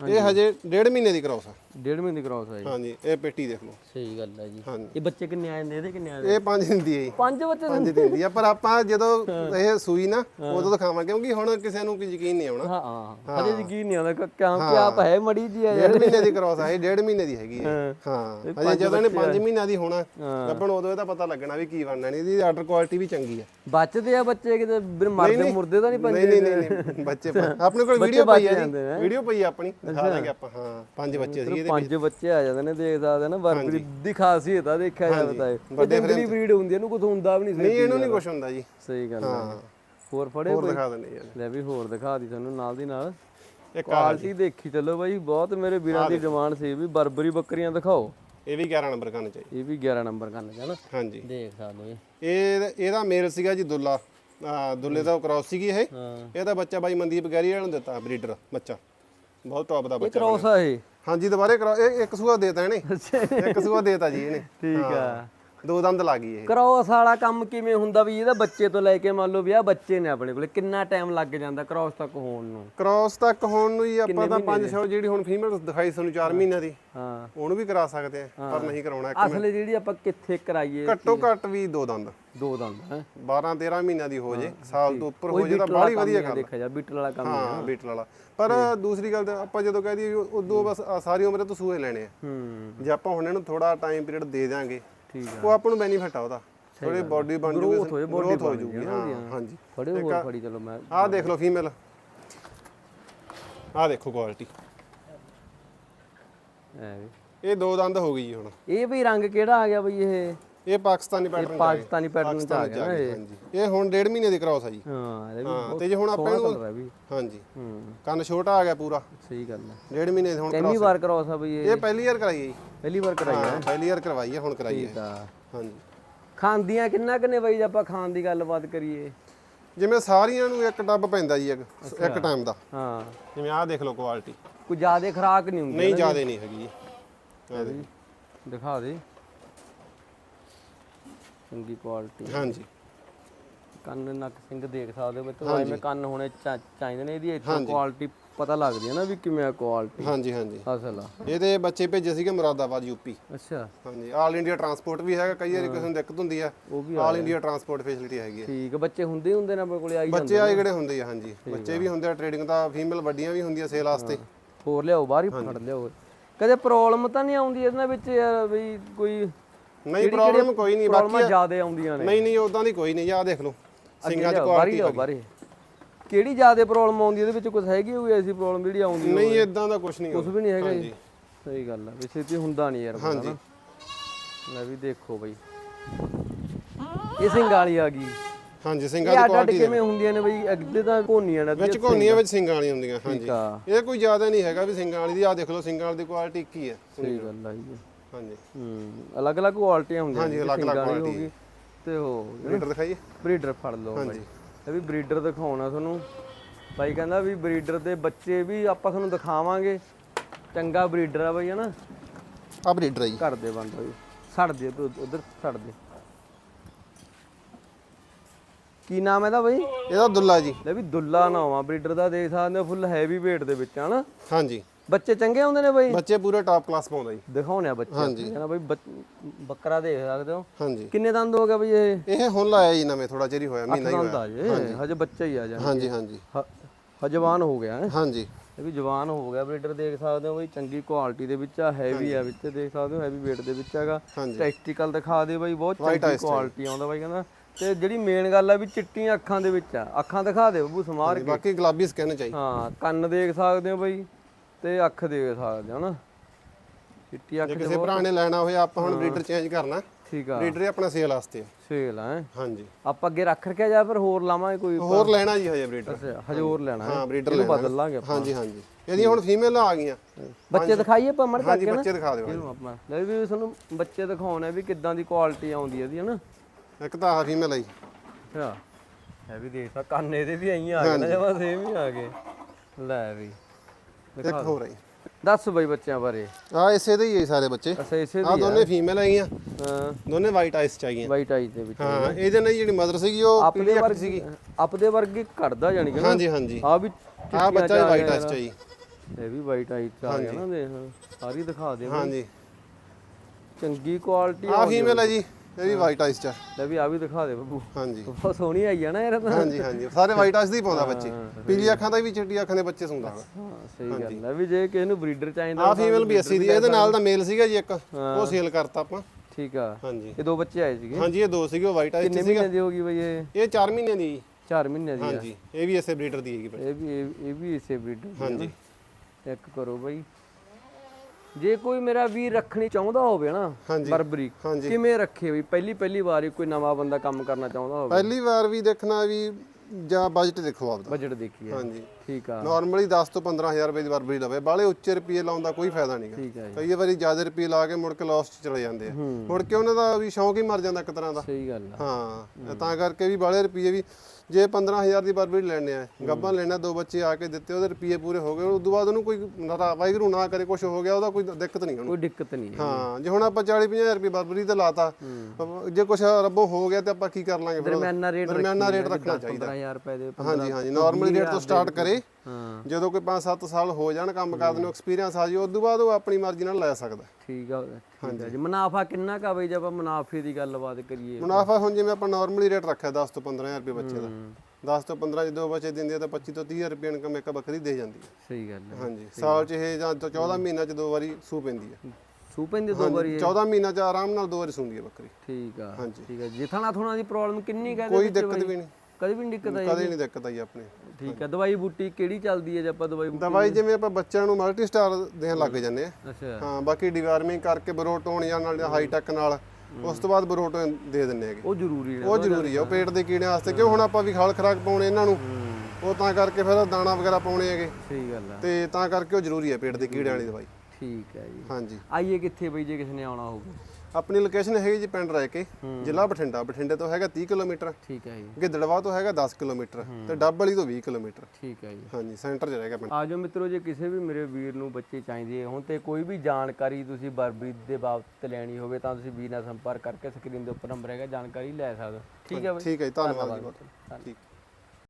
ਇਹ ਹਜੇ ਡੇਢ ਮਹੀਨੇ ਦੀ ਕ੍ਰੋਸ ਆ। ਡੇਢ ਮਹੀਨੇ ਦੀ ਕ੍ਰਾਸ ਆ ਜੀ। ਹਾਂਜੀ ਇਹ ਪੇਟੀ ਦੇਖ ਲਓ। ਸਹੀ ਗੱਲ ਹੈ ਜੀ। ਹਾਂਜੀ। ਇਹ ਬੱਚੇ ਕਿੰਨੇ ਆ ਜਾਂਦੇ ਇਹਦੇ ਕਿੰਨੇ ਆ ਜਾਂਦੇ ਇਹ ਪੰਜ ਦਿੰਦੀ ਹੈ ਜੀ। ਪੰਜ ਬੱਚੇ ਪੰਜ ਦਿੰਦੀ ਆ ਪਰ ਆਪਾਂ ਜਦੋਂ ਇਹ ਸੂਈ ਨਾ ਉਦੋਂ ਦਿਖਾਵਾਂਗੇ ਕਿਉਂਕਿ ਹੁਣ ਕਿਸੇ ਨੂੰ ਕੋਈ ਯਕੀਨ ਨਹੀਂ ਆਉਣਾ। ਹਾਂ ਹਾਂ ਹਜੇ ਯਕੀਨ ਨਹੀਂ ਆਉਂਦਾ ਕਿ ਕਿਆ ਕਿਆ ਹੈ। ਮੜੀ ਜੀ ਆ ਡੇਢ ਮਹੀਨੇ ਦੀ ਕ੍ਰੋਸ ਆ ਇਹ ਡੇਢ ਮਹੀਨੇ ਦੀ ਹੈਗੀ ਹੈ। ਹਾਂ। ਹਾਂ। ਜਦੋਂ ਇਹਨੇ 5 ਮਹੀਨਿਆਂ ਦੀ ਹੋਣਾ ਲੱਭਣ ਉਦੋਂ ਇਹਦਾ ਪਤਾ ਲੱਗਣਾ ਵੀ ਕੀ ਬਣਨਾ ਨਹੀਂ ਇਹਦੀ ਆਰਡਰ ਕੁਆਲਿਟੀ ਵੀ ਚੰਗੀ ਆ। ਬਚਦੇ ਆ ਬੱਚੇ ਕਿਤੇ ਬਿਨ ਮਰਦੇ ਮੁਰਦੇ ਤਾਂ ਨਹੀਂ ਪੰਜ ਨਹੀਂ ਨਹੀਂ ਨਹੀਂ ਨਹੀਂ। ਬੱਚੇ ਪਾ- ਆਪਣੇ ਕੋਲ ਵੀਡੀਓ ਪਈ ਹੈ ਜਾਂਦੇ ਵੀਡੀਓ ਪਈ ਆਪਣੀ ਦਿਖਾ ਦਾਂਗੇ ਆਪਾਂ। ਹਾਂ ਪੰਜ ਬੱਚੇ ਸੀ ਇਹਦੇ ਪੰਜ ਬੱਚੇ ਆ ਜਾਂਦੇ ਨੇ ਦੇਖ ਸਕਦੇ ਨਾ ਬਰਬਰੀ ਦੀ ਖਾਸੀਅਤ ਆ ਦੇਖਿਆ ਜਾਵੇ ਤਾਂ ਇਹ। ਇਹ ਜੰਗਲੀ ਬਰੀਡ ਹੁੰਦੀ ਇਹਨੂੰ ਕੁਝ ਹੁੰਦਾ ਵੀ ਨਹੀਂ ਨਹੀਂ ਇਹਨੂੰ ਨਹੀਂ ਕੁਝ ਹੁੰਦਾ ਜੀ। ਸਹੀ ਗੱਲ ਹੈ। ਹੋਰ ਫੜੇ ਹੋਰ ਦਿਖਾ ਦਿੰਦੇ ਯਾਰ ਲੈ ਵੀ ਹੋਰ ਦਿਖਾ ਦੀ ਤੁਹਾਨੂੰ ਨਾਲ ਦੀ ਨਾਲ। ਕੁਆਲਿਟੀ ਦੇਖੀ ਚੱਲੋ ਬਾਈ ਬਹੁਤ ਮੇਰੇ ਵੀਰਾਂ ਦੀ ਡਿਮਾਂਡ ਸੀ ਵੀ ਬਰਬਰੀ ਬੱਕਰੀਆਂ ਦਿਖਾਓ। ਇਹ ਵੀ 11 ਨੰਬਰ ਕੰਨ ਚਾਹੀਏ ਇਹ ਵੀ 11 ਨੰਬਰ ਕੰਨ ਹੈ ਨਾ। ਹਾਂਜੀ। ਦੇਖ ਸਕਦੇ ਇਹ ਇਹਦਾ ਮੇਲ ਸੀਗਾ ਜੀ ਦੁੱਲਾ। ਆ ਦੁੱਲੇ ਦਾ ਕ੍ਰਾਸ ਸੀਗੀ ਇਹ। ਇਹਦਾ ਬੱਚਾ ਬਾਈ ਮਨਦੀਪ ਗੈਰੀ ਵਾਲੇ ਨੂੰ ਦਿੱਤਾ ਬਰੀਡਰ ਬੱਚਾ। ਬਹੁਤ ਟੌਪ ਦਾ ਇਹ ਬੱਚਾ ਕ੍ਰੋਸ ਆ ਇਹ। ਹਾਂਜੀ ਦੁਬਾਰੇ ਕਰਾ ਇਹ ਇੱਕ ਸੂਆ ਦੇਤਾ ਇਹਨੇ। ਇੱਕ ਸੂਆ ਦੇਤਾ ਜੀ ਇਹਨੇ। ਠੀਕ ਆ। ਦੋ ਦੰਦ ਲੱਗ ਗਈ ਇਹ। ਕ੍ਰੋਸ ਵਾਲਾ ਕੰਮ ਕਿਵੇਂ ਹੁੰਦਾ ਵੀ ਇਹਦਾ ਬੱਚੇ ਤੋਂ ਲੈ ਕੇ ਮੰਨ ਲਓ ਵੀ ਆ ਬੱਚੇ ਨੇ ਆਪਣੇ ਕੋਲੇ ਕਿੰਨਾ ਟਾਈਮ ਲੱਗ ਜਾਂਦਾ ਕ੍ਰੋਸ ਤੱਕ ਹੋਣ ਨੂੰ? ਕ੍ਰਾਸ ਤੱਕ ਹੋਣ ਨੂੰ ਹੀ ਆਪਾਂ ਤਾਂ 500 ਜਿਹੜੀ ਹੁਣ ਫੀਮੇਲ ਦਿਖਾਈ ਤੁਹਾਨੂੰ 4 ਮਹੀਨਿਆਂ ਦੀ ਹਾਂ। ਉਹਨੂੰ ਵੀ ਕਰਾ ਸਕਦੇ ਆ ਪਰ ਨਹੀਂ ਕਰਾਉਣਾ ਇੱਕ ਅਸਲ ਜਿਹੜੀ ਆਪਾਂ ਕਿੱਥੇ ਕਰਾਈਏ ਘੱਟੋ ਘੱਟ ਵੀ ਦੋ ਦੰਦ। ਦੋ ਦੰਦ ਹੈ? 12 13 ਮਹੀਨਿਆਂ ਦੀ ਹੋ ਜੇ ਸਾਲ ਤੋਂ ਉੱਪਰ ਹੋ ਜੇ ਤਾਂ ਬਾਹਲੀ ਵਧੀਆ ਗੱਲ ਦੇਖਿਆ ਜਾ ਬੀਟਲ ਵਾਲਾ ਕੰਮ ਹਾਂ ਬੀਟਲ ਵਾਲਾ। ਪਰ ਦੂਸਰੀ ਗੱਲ ਤਾਂ ਆਪਾਂ ਜਦੋਂ ਕਹਿ ਦਈਏ ਉਦੋਂ ਬਸ ਸਾਰੀ ਉਮਰ ਤੋਂ ਸੂਏ ਲੈਣੇ ਆ। ਹੂੰ। ਜੇ ਆਪਾਂ ਹੁਣ ਇਹਨੂੰ ਥੋੜਾ ਟਾਈਮ ਪੀਰੀਅਡ ਦੇ ਦਿਆਂਗੇ ਠੀਕ ਆ। ਉਹ ਆਪਾਂ ਨੂੰ ਬੈਨੀਫਿਟ ਆ ਉਹਦਾ। ਥੋੜੀ ਬਾਡੀ ਬਣ ਜੂਗੀ Growth ਹੋ body growth ਹੋ ਬਣ ਜੂਗੀ ਹਾਂ ਹਾਂਜੀ। ਫੜੇ ਹੋਰ ਫੜੀ ਚਲੋ ਮੈਂ ਆਹ ਦੇਖ ਲਓ ਫੀਮੇਲ ਆਹ ਦੇਖੋ ਕੁਆਲਿਟੀ। ਇਹ ਦੋ ਦੰਦ ਹੋ ਗਈ ਜੀ ਹੁਣ। ਇਹ ਵੀ ਰੰਗ ਕਿਹੜਾ ਆ ਗਿਆ ਬਈ ਇਹ? ਇਹ ਪਾਕਿਸਤਾਨੀ ਪੈਟਰਨ ਪਾਕਿਸਤਾਨੀ ਪੈਟਰਨ ਚ ਆ ਗਿਆ ਨਾ ਇਹ। ਇਹ ਹੁਣ ਡੇਢ ਮਹੀਨੇ ਦੀ ਕ੍ਰਾਸ ਆ ਜੀ। ਹਾਂ ਇਹ ਵੀ ਤੇ ਜੇ ਹੁਣ ਆਪਾਂ ਇਹਨੂੰ ਹਾਂਜੀ। ਹੂੰ। ਕੰਨ ਛੋਟਾ ਆ ਗਿਆ ਪੂਰਾ। ਸਹੀ ਗੱਲ ਹੈ ਡੇਢ ਮਹੀਨੇ ਦੇ ਹੁਣ ਕਿੰਨੀ ਵਾਰ ਕ੍ਰੋਸ ਆ ਬਈ ਇਹ। ਇਹ ਪਹਿਲੀ ਵਾਰ ਕਰਾਈ ਹੈ ਜੀ। ਪਹਿਲੀ ਵਾਰ ਕਰਾਈ ਹਾਂ ਪਹਿਲੀ ਵਾਰ ਕਰਵਾਈ ਹੈ ਹੁਣ ਕਰਾਈ ਹੈ ਠੀਕ ਆ। ਹਾਂਜੀ। ਖਾਂਦੀਆਂ ਕਿੰਨਾ ਕਿੰਨੇ ਬਈ ਜੇ ਆਪਾਂ ਖਾਣ ਦੀ ਗੱਲਬਾਤ ਕਰੀਏ? ਜਿਵੇਂ ਸਾਰੀਆਂ ਨੂੰ ਇੱਕ ਟੱਬ ਪੈਂਦਾ ਜੀ ਇੱਕ ਇੱਕ ਟਾਈਮ ਦਾ। ਹਾਂ। ਜਿਵੇਂ ਆਹ ਦੇਖ ਲਓ ਕੁਆਲਿਟੀ ਕੋਈ ਜ਼ਿਆਦਾ ਖਰਾਕ ਨਹੀਂ ਹੁੰਦੀ ਨਹੀਂ ਜ਼ਿਆਦਾ ਨਹੀਂ ਹੈਗੀ ਜੀ। ਦਿਖਾ ਦੇ। ਚੰਗੀ ਕੁਆਲਿਟੀ ਹਾਂਜੀ। ਕੰਨ ਨੱਕ ਸਿੰਘ ਦੇਖ ਸਕਦੇ ਹੋ ਬੱਚੋ ਐਵੇਂ ਕੰਨ ਹੋਣੇ ਚਾਹੀਦੇ ਨੇ ਇਹਦੀ ਇੱਥੋਂ ਕੁਆਲਿਟੀ ਪਤਾ ਲੱਗਦੀ ਹੈ ਨਾ ਵੀ ਕਿਵੇਂ ਆ ਕੁਆਲਿਟੀ ਹਾਂਜੀ ਹਾਂਜੀ। ਅਸਲ ਆ। ਇਹਦੇ ਬੱਚੇ ਭੇਜੇ ਸੀਗੇ ਮੁਰਾਦਾਬਾਦ ਯੂਪੀ ਅੱਛਾ। ਹਾਂਜੀ ਆਲ ਇੰਡੀਆ ਟਰਾਂਸਪੋਰਟ ਵੀ ਹੈਗਾ ਕਈ ਵਾਰੀ ਕਿਸੇ ਨੂੰ ਦਿੱਕਤ ਹੁੰਦੀ ਆ। ਉਹ ਵੀ ਆਲ ਇੰਡੀਆ ਟਰਾਂਸਪੋਰਟ ਫੈਸਿਲਿਟੀ ਹੈਗੀ ਹੈ ਠੀਕ ਬੱਚੇ ਹੁੰਦੇ ਹੁੰਦੇ ਨੇ ਆਪਣੇ ਕੋਲੇ ਆਈ ਜਾਂਦੇ ਬੱਚੇ ਆ ਜਿਹੜੇ ਹੁੰਦੇ ਆ ਹਾਂਜੀ। ਬੱਚੇ ਵੀ ਹੁੰਦੇ ਆ ਟ੍ਰੇਡਿੰਗ ਦਾ ਫੀਮੇਲ ਵੱਡੀਆਂ ਵੀ ਹੁੰਦੀਆਂ ਸੇਲ ਵਾਸਤੇ। ਹੋਰ ਲਿਆਓ ਬਾਹਰ ਹੀ ਫੜ ਲਿਆਓ। ਕਦੇ ਪ੍ਰੋਬਲਮ ਤਾਂ ਨਹੀਂ ਆਉਂਦੀ ਇਹਨਾਂ ਵਿੱਚ ਯਾਰ ਵੀ ਕੋਈ ਨਹੀਂ ਪ੍ਰੋਬਲਮ ਕੋਈ ਨਹੀਂ ਪ੍ਰੋਬਲਮਾਂ ਜ਼ਿਆਦਾ ਆਉਂਦੀਆਂ ਨੇ। ਨਹੀਂ ਨਹੀਂ ਉਦਾਂ ਦੀ ਕੋਈ ਨਹੀਂ ਆ ਦੇਖ ਲਓ। ਸਿੰਘਾਂ 'ਚ ਕੁਆਲਿਟੀ ਬਾਹਰ ਹੀ ਕਿਹੜੀ ਜ਼ਿਆਦਾ ਪ੍ਰੋਬਲਮ ਆਉਂਦੀ ਇਹਦੇ ਵਿੱਚ ਕੁਝ ਹੈਗੀ ਕੋਈ ਐਸੀ ਪ੍ਰੋਬਲਮ ਜਿਹੜੀ ਆਉਂਦੀ ਨਹੀਂ ਇਦਾਂ ਦਾ ਕੁਝ ਨਹੀਂ ਕੁਝ ਵੀ ਨਹੀਂ ਹੈਗਾ ਜੀ ਸਹੀ ਗੱਲ ਆ। ਵੈਸੇ ਤੇ ਹੁੰਦਾ ਨਹੀਂ ਯਾਰ ਹਾਂਜੀ। ਲੈ ਵੀ ਦੇਖੋ ਬਈ। ਇਹ ਸਿੰਗਾਲੀ ਆ ਗਈ। ਹਾਂਜੀ ਸਿੰਘਾਂ ਦੀ ਕੁਆਲਿਟੀ ਕਿਵੇਂ ਹੁੰਦੀਆਂ ਨੇ ਬਈ? ਅੱਗੇ ਤਾਂ ਕੋਨੀਆਂ ਨੇ ਵਿੱਚ ਕੋਨੀਆਂ ਵਿੱਚ ਸਿੰਘਾਂ ਵਾਲੀਆਂ ਹੁੰਦੀਆਂ ਹਾਂਜੀ। ਆ। ਇਹ ਕੋਈ ਜ਼ਿਆਦਾ ਨਹੀਂ ਹੈਗਾ ਵੀ ਸਿੰਘਾਂ ਵਾਲੀ ਦੀ ਆ ਦੇਖ ਲਓ ਸਿੰਘਾਂ ਵਾਲੀ ਦੀ ਕੁਆਲਿਟੀ ਹੀ ਹੈ। ਸਹੀ ਗੱਲ ਆ ਜੀ। ਹਾਂਜੀ। ਹੂੰ ਅਲੱਗ-ਅਲੱਗ ਕੁਆਲਿਟੀਆਂ ਹੁੰਦੀਆਂ ਹਾਂਜੀ, ਅਲੱਗ-ਅਲੱਗ। ਗਈ ਤੇ ਉਹ ਲੀਟਰ ਦਿਖਾਈਏ? ਬਰੀਡਰ ਫੜ ਲਓ ਹਾਂਜੀ। ਇਹ ਵੀ ਬਰੀਡਰ ਦਿਖਾਉਣਾ ਤੁਹਾਨੂੰ। ਬਾਈ ਕਹਿੰਦਾ ਵੀ ਬਰੀਡਰ ਦੇ ਬੱਚੇ ਵੀ ਆਪਾਂ ਤੁਹਾਨੂੰ ਦਿਖਾਵਾਂਗੇ। ਚੰਗਾ ਬਰੀਡਰ ਆ ਬਾਈ ਹਨਾ? ਆ ਬਰੀਡਰ ਹੈ ਜੀ। ਘਰ ਦੇ ਬੰਦ ਬਾਈ ਛੱਡ ਦੇ ਉਧਰ ਛੱਡ ਦੇ। ਕੀ ਨਾਮ ਹੈ ਦਾ ਬਾਈ? ਇਹਦਾ ਦੁੱਲਾ ਜੀ। ਲੈ ਵੀ ਦੁੱਲਾ ਨਾਮ ਆ ਬਰੀਡਰ ਦਾ ਦੇਖ ਸਕਦੇ ਹੋ ਫੁੱਲ ਹੈਵੀ weight ਦੇ ਵਿੱਚ ਹਨਾ? ਹਾਂਜੀ। ਬੱਚੇ ਚੰਗੇ ਆਉਂਦੇ ਨੇ ਬਾਈ? ਬੱਚੇ ਪੂਰੇ ਟਾਪ ਕਲਾਸ ਪਾਉਂਦਾ ਜੀ। ਦਿਖਾਉਣੇ ਆ ਬੱਚੇ। ਕਹਿੰਦਾ ਬਾਈ ਬੱਕਰਾ ਦੇਖ ਸਕਦੇ ਹੋ? ਹਾਂਜੀ। ਕਿੰਨੇ ਦੰਦ ਹੋ ਗਿਆ ਬਾਈ ਇਹ? ਇਹ ਹੁਣ ਲਾਇਆ ਜੀ ਨਵੇਂ ਥੋੜਾ ਚਿਰ ਹੀ ਹੋਇਆ ਮਹੀਨਾ ਹੀ ਹੋਇਆ। ਆ ਜੇ ਹਜੇ। ਬੱਚਾ ਹੀ ਆ ਜਾ ਹਾਂਜੀ ਹਾਂਜੀ। ਹਜਵਾਨ ਹੋ ਗਿਆ ਹੈ? ਹਾਂਜੀ। ਇਹ ਵੀ ਜਵਾਨ ਹੋ ਗਿਆ ਬਰੀਡਰ ਦੇਖ ਸਕਦੇ ਹੋ ਬਈ ਚੰਗੀ ਕੁਆਲਿਟੀ ਦੇ ਵਿੱਚ ਆ ਹੈਵੀ ਆ ਵਿੱਚ ਦੇਖ ਸਕਦੇ ਹੋ ਹੈਵੀ weight ਦੇ ਵਿੱਚ ਹੈਗਾ। ਹਾਂਜੀ। ਟੈਕਟੀਕਲ ਦਿਖਾ ਦੇ ਬਾਈ ਬਹੁਤ ਚੰਗੀ ਕੁਆਲਿਟੀ ਆਉਂਦਾ ਬਾਈ ਕਹਿੰਦਾ। ਤੇ ਜਿਹੜੀ ਮੇਨ ਗੱਲ ਆ ਵੀ ਚਿੱਟੀਆਂ ਅੱਖਾਂ ਦੇ ਵਿੱਚ ਆ। ਅੱਖਾਂ ਦਿਖਾ ਦੇ ਬੱਬੂ ਸਮਾਰ ਕੇ। ਬਾਕੀ ਗੁਲਾਬੀ ਸਕਿਨ ਚਾਹੀਦੀ। ਹਾਂ ਕੰਨ ਦੇਖ ਸਕਦੇ ਹੋ ਬਾਈ। ਤੇ ਅੱਖ ਦੇਖ ਸਕਦੇ ਹੋ ਨਾ ਚਿੱਟੀ ਅੱਖ ਜੇ ਕਿਸੇ ਭਰਾ ਨੇ ਲੈਣਾ ਹੋਇਆ ਆਪਾਂ ਹੁਣ ਬਰੀਡਰ ਚੇਂਜ ਕਰਨਾ। ਠੀਕ ਆ। ਬਰੀਡਰ ਆਪਣਾ ਸੇਲ ਵਾਸਤੇ। ਸੇਲ ਹੈ? ਹਾਂਜੀ। ਆਪਾਂ ਅੱਗੇ ਰੱਖ ਰਖਿਆ ਜਾਂ ਫਿਰ ਹੋਰ ਲਾਵਾਂਗੇ ਕੋਈ ਹੋਰ ਲੈਣਾ ਜੀ ਹਜੇ ਬਰੀਡਰ ਅੱਛਾ ਹਜੇ ਹੋਰ ਲੈਣਾ ਹੈ ਬਰੀਡਰ ਲੈਣਾ। ਬਦਲ ਲਾਂਗੇ ਆਪਾਂ। ਹਾਂਜੀ ਹਾਂਜੀ। ਇਹਦੀਆਂ ਹੁਣ ਫੀਮੇਲ ਆ ਗਈਆਂ। ਬੱਚੇ ਦਿਖਾਈਏ ਆਪਾਂ ਮੜ ਕਰਕੇ ਨਾ? ਬੱਚੇ ਦਿਖਾ ਦਿਓ ਇਹਨੂੰ ਆਪਾਂ। ਲੈ ਵੀ ਤੁਹਾਨੂੰ ਬੱਚੇ ਦਿਖਾਉਣੇ ਵੀ ਕਿੱਦਾਂ ਦੀ ਕੁਆਲਿਟੀ ਆਉਂਦੀ ਹੈ ਇਹਦੀ ਹਨਾ? ਇੱਕ ਤਾਂ ਆ ਫੀਮੇਲ ਆਈ ਅੱਛਾ। ਇਹ ਵੀ ਦੇਖ ਕੰਨ ਇਹਦੇ ਵੀ ਆਈ ਆ ਗਏ ਨਾ ਜਮਾ ਸੇਮ ਹੀ ਆ ਗਏ। ਲੈ ਵੀ। ਇੱਕ ਹੋਰ ਆਈ ਦੱਸ ਬਈ ਬੱਚਿਆਂ ਬਾਰੇ। ਆ ਇਸੇ ਦੇ ਹੀ ਆ ਸਾਰੇ ਬੱਚੇ। ਅੱਛਾ ਇਸੇ ਆ ਦੀ ਦੋਨੇ ਫੀਮੇਲ ਆਈਆਂ ਹਾਂ। ਦੋਨੇ ਵਾਈਟ ਆਈਸ ਚ ਆਈਆਂ ਵਾਈਟ ਆਈ ਦੇ ਵਿੱਚ ਹਾਂ ਇਹਦੇ ਨਾਲ ਜਿਹੜੀ ਮਦਰ ਸੀਗੀ ਉਹ ਆਪਦੇ ਪੀਲੀ ਅੱਖ ਵਰਗੀ ਸੀਗੀ। ਆਪਦੇ ਵਰਗੀ ਘੜਦਾ ਜਾਣੀ ਕਿ ਨਾ। ਹਾਂਜੀ ਹਾਂਜੀ। ਆ ਵੀ ਆ ਬੱਚਾ ਵੀ ਵਾਈਟ ਆਈਸ ਚ ਆਈ ਇਹ ਵੀ ਵਾਈਟ ਆਈ ਚ ਆ ਗਿਆ ਨਾ ਦੇਖ। ਸਾਰੀ ਦਿਖਾ ਦੇ ਹਾਂਜੀ। ਚੰਗੀ ਕੁਆਲਿਟੀ ਆ। ਫੀਮੇਲ ਹੈ ਜੀ। ਇਹ ਵੀ ਵਾਈਟ ਆਈਸ ਚ ਆ। ਲੈ ਵੀ ਆ ਵੀ ਦਿਖਾ ਦੇ ਬੱਬੂ। ਹਾਂਜੀ। ਬਹੁਤ ਸੋਹਣੀ ਆਈ ਆ ਨਾ ਯਾਰ। ਤਾਂ ਹਾਂਜੀ ਹਾਂਜੀ। ਸਾਰੇ ਵਾਈਟ ਆਈਸ ਦੇ ਪਾਉਂਦਾ ਬੱਚੇ। ਪੀਲੀ ਅੱਖਾਂ ਦਾ ਵੀ ਚਿੱਟੀ ਅੱਖਾਂ ਦੇ ਬੱਚੇ ਸੁੰਦਾ ਹਾਂ ਸਹੀ ਗੱਲ। ਹੈ ਵੀ ਜੇ ਕਿਸੇ ਨੂੰ ਬਰੀਡਰ ਚਾਹੀਦਾ ਆ ਫੀਮੇਲ ਵੀ ਅੱਸੀ ਦੀ ਆ, ਇਹਦੇ ਨਾਲ ਦਾ ਮੇਲ ਸੀਗਾ ਜੀ ਇੱਕ। ਉਹ ਸੇਲ ਕਰਤਾ ਆਪਾਂ। ਠੀਕ ਆ। ਹਾਂਜੀ। ਇਹ ਦੋ ਬੱਚੇ ਆਏ ਸੀਗੇ। ਹਾਂਜੀ ਇਹ ਦੋ ਸੀਗੇ ਉਹ ਵਾਈਟ ਆਈਸ ਕਿੰਨੇ ਮਹੀਨੇ ਦੀ ਹੋ ਗਈ ਬਈ ਇਹ? ਇਹ 4 ਮਹੀਨਿਆਂ ਦੀ। ਜੀ। 4 ਮਹੀਨੇ ਦੀ ਆ। ਹਾਂਜੀ। ਇਹ ਵੀ ਇਸੇ ਬਰੀਡਰ ਦੀ ਹੈਗੀ ਇਹ ਵੀ ਇਹ ਇਹ ਵੀ ਇਸੇ ਬਰੀਡਰ ਹਾਂਜੀ। ਚੈੱਕ ਕਰੋ ਬਈ। ਜੇ ਕੋਈ ਮੇਰਾ ਵੀਰ ਰੱਖਣੀ ਚਾਹੁੰਦਾ ਹੋਵੇ ਨਾ ਹਾਂਜੀ ਬਰਬਰੀ ਹਾਂਜੀ। ਕਿਵੇਂ ਰੱਖੇ ਬਈ ਪਹਿਲੀ ਪਹਿਲੀ ਵਾਰ ਹੀ ਕੋਈ ਨਵਾਂ ਬੰਦਾ ਕੰਮ ਕਰਨਾ ਚਾਹੁੰਦਾ ਹੋਵੇ? ਪਹਿਲੀ ਵਾਰ ਵੀ ਦੇਖਣਾ ਵੀ ਜਾਂ ਬਜਟ ਦੇਖੋ ਆਪਦਾ। ਬਜਟ ਦੇਖੀਏ। ਹਾਂਜੀ। ਠੀਕ ਆ। ਨਾਰਮਲੀ 10 ਤੋਂ 15000 ਰੁਪਏ ਦੀ ਬਰਬਰੀ ਲਵੇ। ਬਾਲੇ ਉੱਚੇ ਰੁਪਏ ਲਾਉਣ ਦਾ ਕੋਈ ਫਾਇਦਾ ਨਹੀਂਗਾ ਠੀਕ ਹੈ ਜੀ। ਕਈ ਵਾਰੀ ਜ਼ਿਆਦਾ ਰੁਪਏ ਲਾ ਕੇ ਮੁੜ ਕੇ ਲਾਸ ਚ ਚਲੇ ਜਾਂਦੇ ਆ। ਮੁੜ ਕੇ ਉਹਨਾਂ ਦਾ ਵੀ ਸ਼ੌਂਕ ਹੀ ਮਰ ਜਾਂਦਾ ਇੱਕ ਤਰ੍ਹਾਂ ਦਾ। ਸਹੀ ਗੱਲ ਆ। ਹਾਂ ਤਾਂ ਕਰਕੇ ਵੀ ਬਾਲੇ ਰੁਪਏ ਵੀ ਜੇ 15000 ਦੀ ਬਰਬਰੀ ਲੈਣੇ ਆ ਗੱਬਾਂ ਲੈਣਾ ਦੋ ਬੱਚੇ ਆ ਕੇ ਦਿੱਤੇ ਉਹਦੇ ਰੁਪਏ ਪੂਰੇ ਹੋ ਗਏ ਉਸ ਤੋਂ ਬਾਅਦ ਉਹਨੂੰ ਕੋਈ ਵਾਹਿਗੁਰੂ ਨਾ ਕਰੇ ਕੁਝ ਹੋ ਗਿਆ ਉਹਦਾ ਕੋਈ ਦਿੱਕਤ ਨਹੀਂ ਉਹਨੂੰ। ਕੋਈ ਦਿੱਕਤ ਨਹੀਂ ਹੈ ਜੇ ਹੁਣ ਆਪਾਂ 40 50000 ਰੁਪਏ ਬਰਬਰੀ ਤੇ ਲਾਤਾ ਜੇ ਕੁਝ ਰੱਬੋ ਹੋ ਗਿਆ ਤੇ ਆਪਾਂ ਕੀ ਕਰ ਲਾਂਗੇ ਫਿਰ? ਦਰਮਿਆਨਾ ਰੇਟ ਰੱਖਣਾ ਚਾਹੀਦਾ। 15000 ਰੁਪਏ ਦੇ ਹਾਂਜੀ ਹਾਂਜੀ ਨਾਰਮਲ ਰੇਟ ਤੋਂ ਸਟਾਰਟ ਕਰੇ। ਜਦੋਂ ਕੋਈ 5-7 ਸਾਲ ਹੋ ਜਾਣ ਕੰਮ ਕਰਦੇ ਨੂੰ ਐਕਸਪੀਰੀਅੰਸ ਆ ਜੀ ਉਸ ਤੋਂ ਬਾਅਦ ਉਹ ਆਪਣੀ ਮਰਜ਼ੀ ਨਾਲ ਲੈ ਸਕਦਾ। ਠੀਕ ਆ ਆ ਜੀ। ਮੁਨਾਫਾ ਕਿੰਨਾ ਕਾ ਬਈ ਜੇ ਆਪਾਂ ਮੁਨਾਫੇ ਦੀ ਗੱਲਬਾਤ ਕਰੀਏ? ਮੁਨਾਫਾ ਹੁਣ ਜਿਵੇਂ ਆਪਾਂ ਨਾਰਮਲੀ ਰੇਟ ਰੱਖਿਆ 10 ਤੋਂ 15000 ਰੁਪਏ ਬੱਚੇ ਦਾ। 10 ਤੋਂ 15 ਜੇ ਦੋ ਬੱਚੇ ਦਿੰਦੇ ਆ ਤਾਂ 25 ਤੋਂ 30000 ਰੁਪਏ ਇਨਕਮ ਇੱਕ ਬੱਕਰੀ ਦੇ ਜਾਂਦੀ ਹੈ ਸਹੀ ਗੱਲ ਹੈ ਹਾਂਜੀ। ਸਾਲ 'ਚ ਇਹ ਜਾਂ ਤਾਂ 14 ਮਹੀਨਿਆਂ 'ਚ ਦੋ ਵਾਰੀ ਸੂ ਪੈਂਦੀ ਹੈ। ਸੂ ਪੈਂਦੇ ਦੋ ਵਾਰੀ 14 ਮਹੀਨਿਆਂ 'ਚ ਆਰਾਮ ਨਾਲ ਦੋ ਵਾਰੀ ਸੂੰਦੀ ਹੈ ਬੱਕਰੀ। ਠੀਕ ਆ। ਹਾਂਜੀ। ਠੀਕ ਆ। ਜੇ ਥਣਾ ਦੀ ਪ੍ਰੋਬਲਮ ਕਿੰਨੀ ਕਾ ਕੋਈ ਦਿੱਕਤ ਵੀ ਨਹੀਂ। ਕਦੇ ਵੀ ਨਹੀਂ ਦਿੱਕਤ ਆਈ ਕਦੇ ਨਹੀਂ ਦਿੱਕਤ ਆਈ ਆਪਣੇ। ਠੀਕ ਆ ਦਵਾਈ ਬੂਟੀ ਕਿਹੜੀ ਚੱਲਦੀ ਹੈ ਜੇ ਆਪਾਂ ਦਵਾਈ ਬੂਟੀ- ਦਵਾਈ ਜਿਵੇਂ ਆਪਾਂ ਬੱਚਿਆਂ ਨੂੰ ਮਲਟੀ ਸਟਾਰ ਦੇਣ ਲੱਗ ਜਾਂਦੇ ਆ। ਅੱਛਾ। ਹਾਂ ਬਾਕੀ ਡਿਵਾਰਮਿੰਗ ਕਰਕੇ ਬਰੋਟੋਨ ਜਾਂ ਨਾਲ ਹਾਈ ਟੈਕ ਨਾਲ ਉਸ ਤੋਂ ਬਾਅਦ ਬਰੋਟੋਨ ਦੇ ਦਿੰਨੇ ਹੈਗੇ। ਉਹ ਜ਼ਰੂਰੀ ਹੈ। ਉਹ ਜ਼ਰੂਰੀ ਆ ਉਹ ਪੇਟ ਦੇ ਕੀੜਿਆਂ ਵਾਸਤੇ ਕਿਉਂ ਹੁਣ ਆਪਾਂ ਵੀ ਖਾਲ ਖਰਾਕ ਪਾਉਣੇ ਇਹਨਾਂ ਨੂੰ ਉਹ ਤਾਂ ਕਰਕੇ ਫਿਰ ਦਾਣਾ ਵਗੈਰਾ ਪਾਉਣੇ ਹੈਗੇ। ਸਹੀ ਗੱਲ ਆ। ਤੇ ਤਾਂ ਕਰਕੇ ਉਹ ਜ਼ਰੂਰੀ ਹੈ ਪੇਟ ਦੇ ਕੀੜਿਆਂ ਵਾਲੀ ਦਵਾਈ। ਠੀਕ ਹੈ ਜੀ। ਹਾਂਜੀ। ਆਈਏ ਕਿੱਥੇ ਬਈ ਜੇ ਕਿਸੇ ਨੇ ਆਉਣਾ ਹੋਵੇ ਆਪਣੀ ਲੋਕੇਸ਼ਨ ਹੈਗੀ ਜੀ ਪਿੰਡ ਰਾਇਕੇ ਜ਼ਿਲ੍ਹਾ ਬਠਿੰਡਾ। ਬਠਿੰਡੇ ਤੋਂ ਹੈਗਾ 30 ਕਿਲੋਮੀਟਰ। ਠੀਕ ਹੈ ਜੀ। ਗਿੱਦੜਵਾ ਤੋਂ ਹੈਗਾ 10 ਕਿਲੋਮੀਟਰ ਤੇ ਡੱਬ ਵਾਲੀ ਤੋਂ 20 ਕਿਲੋਮੀਟਰ। ਠੀਕ ਹੈ ਜੀ। ਹਾਂਜੀ ਸੈਂਟਰ 'ਚ ਰਹੇਗਾ ਪਿੰਡ। ਆ ਜਾਓ ਮਿੱਤਰੋ ਜੇ ਕਿਸੇ ਵੀ ਮੇਰੇ ਵੀਰ ਨੂੰ ਬੱਚੇ ਚਾਹੀਦੇ ਹੋਣ ਤੇ ਕੋਈ ਵੀ ਜਾਣਕਾਰੀ ਤੁਸੀਂ ਬਰਬਰੀ ਦੇ ਬਾਬਤ ਲੈਣੀ ਹੋਵੇ ਤਾਂ ਤੁਸੀਂ ਵੀਰ ਨਾਲ ਸੰਪਰਕ ਕਰਕੇ ਸਕਰੀਨ ਦੇ ਉੱਪਰ ਨੰਬਰ ਹੈਗਾ ਜਾਣਕਾਰੀ ਲੈ ਸਕਦੇ ਹੋ। ਠੀਕ ਹੈ ਬਈ। ਠੀਕ ਹੈ ਜੀ ਧੰਨਵਾਦ ਜੀ ਬਹੁਤ। ਠੀਕ।